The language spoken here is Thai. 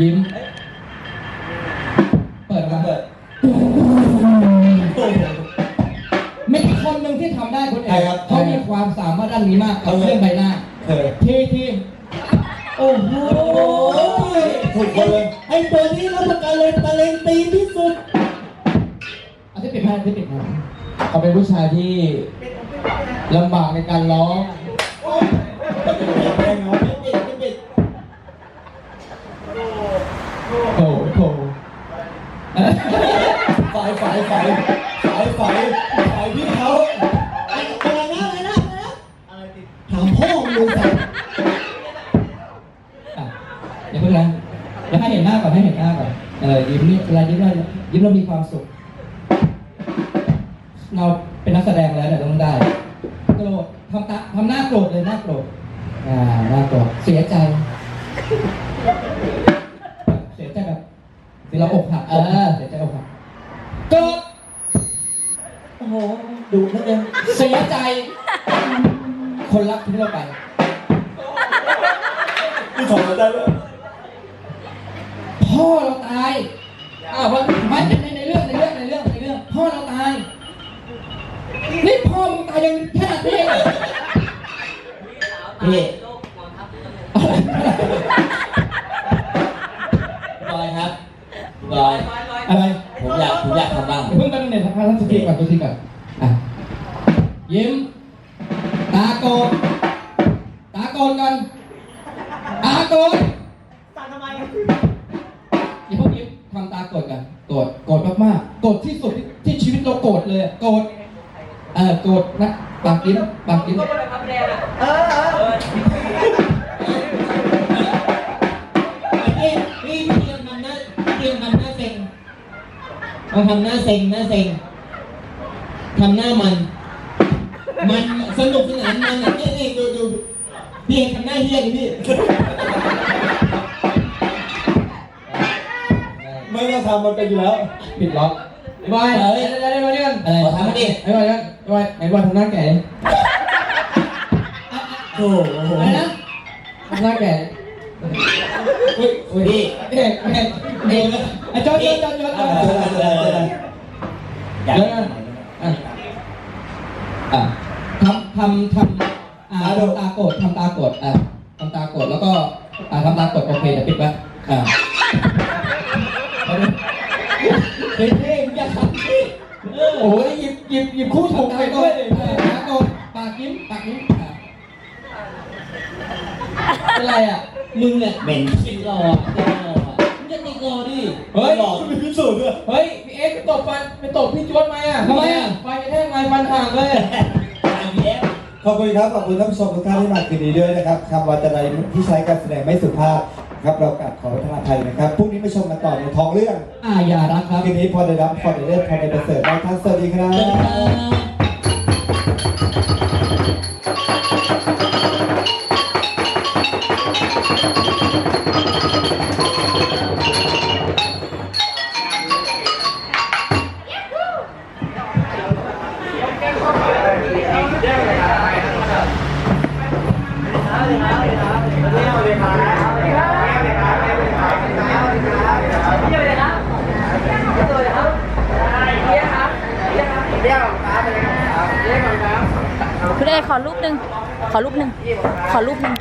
ยิ้ม เปิดมาเปิดไม่มีคนหนึ่งที่ทำได้คนเอใครกครับเขามีความสามารถด้านนี้มากกับเอาเลย เรื่องใบหน้า เออทีทีโอ้โหถูกคนเลยไอ้ตัวนี้รับประกันเลยตะเลงตีที่สุดเอาที่ปิดให้ที่ปิดให้เขาเป็นผู้ชายที่ลำบากในการร้องแม่งเนาะไม่ปิดไม่ปิด โถโถ ฝ่ายฝ่ายฝ่ายฝ่ายฝ่ายฝ่ายพี่เขาอะไรนะอะไรนะอะไรนะถามพ่อมึงเลยสัตว์อะอย่าเพิ่งนะเดี๋ยวให้เห็นหน้าก่อนให้เห็นหน้าก่อนเออยิ้มนี่เวลายิ้มเรายิ้มเรามีความสุข เราเป็นนักแสดงแล้วเนี่ยต้องได้โกรธทำตาทำหน้าโกรธเลยหน้าโกรธอ่าหน้าโกรธเสียใจเสียใจแบบที่เราอกหักเออเสียใจอกหักโกรธ หดุเหลือเกินเสียใจ คนรักที่เราไปพี่ถอดมาได้ด้วยพ่อเราตายอ้าวว่าไม่ในในเรื่องในเรื่องในเรื่องในเรื่อง พ่อเราตายนี่พ่อมึงตายยังขนาดนี้เลยพี่บอยครับบอย อะไร ผมอยากผมอยากทำบ้าง เพิ่ง กันเนี่ยทักทายท่านสติก่อนสติก่อนอะยิ้ม ตาโกนตาโกนกัน ตาโกนตาทำไมอย่าเพิ่งยิ้มทำตาโกรธกันโกรธโกรธมากๆโกรธที่สุดที่ชีวิตเราโกรธเลยโกรธเออโกรธนะปากยิ้มปากยิ้มพี่พี่เตรียมทำหน้าเตรียมทำหน้าเซ็งมาทำหน้าเซ็งหน้าเซ็ง ทำหน้ามัน มันสนุกสนานมันอะนี่นี่ดูดูพี่ทำหน้าเฮี้ยดิพี่ไม่ต้องทำมันเป็นอยู่แล้วปิดล็อกไอ้บอยเอ้ยได้ได้มาเนี่ยกันอะไรทำมาดิไอ้บอยกันไอ้บอยไอ้บอยทำหน้าแก่ดิโอ้โหอะไรนะทำหน้าแก่ดิอุ้ยอุ้ยพี่เอ๊ะเอ๊ะเอ๊ะไอ้จอดจอดจอดจอดจอดเจอกันเจอกันเจอกัน อยากเดี๋ยวนะอะอะทำทำทำอ่าทำตาโกรธทำตาโกรธอะทำตาโกรธแล้วก็อ่าทำตาโกรธโอเคเดี๋ยวปิดไว้อ่าเอาดิเฮ้ยเท่มึงอยากทำพี่เออโอ้ยหยิบหยิบหยิบคู่ถูกไปด้วยเออตาโกรธปากยิ้มปากยิ้มอะเป็นไรอะมึงอะเหม็นคิดรออะติดรออะมึง จะติดรอดิเฮ้ย หลอกไม่พิสูจน์ด้วยเฮ้ย พี่เอ็กซ์ไปตบฟันไปตบพี่จวดไหมอะทำไมอะฟันกระแทกไม้ฟันห่างเลยตามแล้วขอบคุณครับ ขอบคุณท่านผู้ชมทุกท่านที่มาคืนนี้ด้วยนะครับคำวาจาใดที่ใช้การแสดงไม่สุภาพครับเรากลับขอประทานอภัยนะครับพรุ่งนี้มาชมกันต่อในท้องเรื่องอ่าอย่ารักครับ คืนนี้พอได้รับพอได้เล่นพอได้ประเสริฐได้ท่านสวัสดีครัสวัสดีบครับ คุณเอขอรูปหนึ่งขอรูปหนึ่งขอรูปหนึ่ง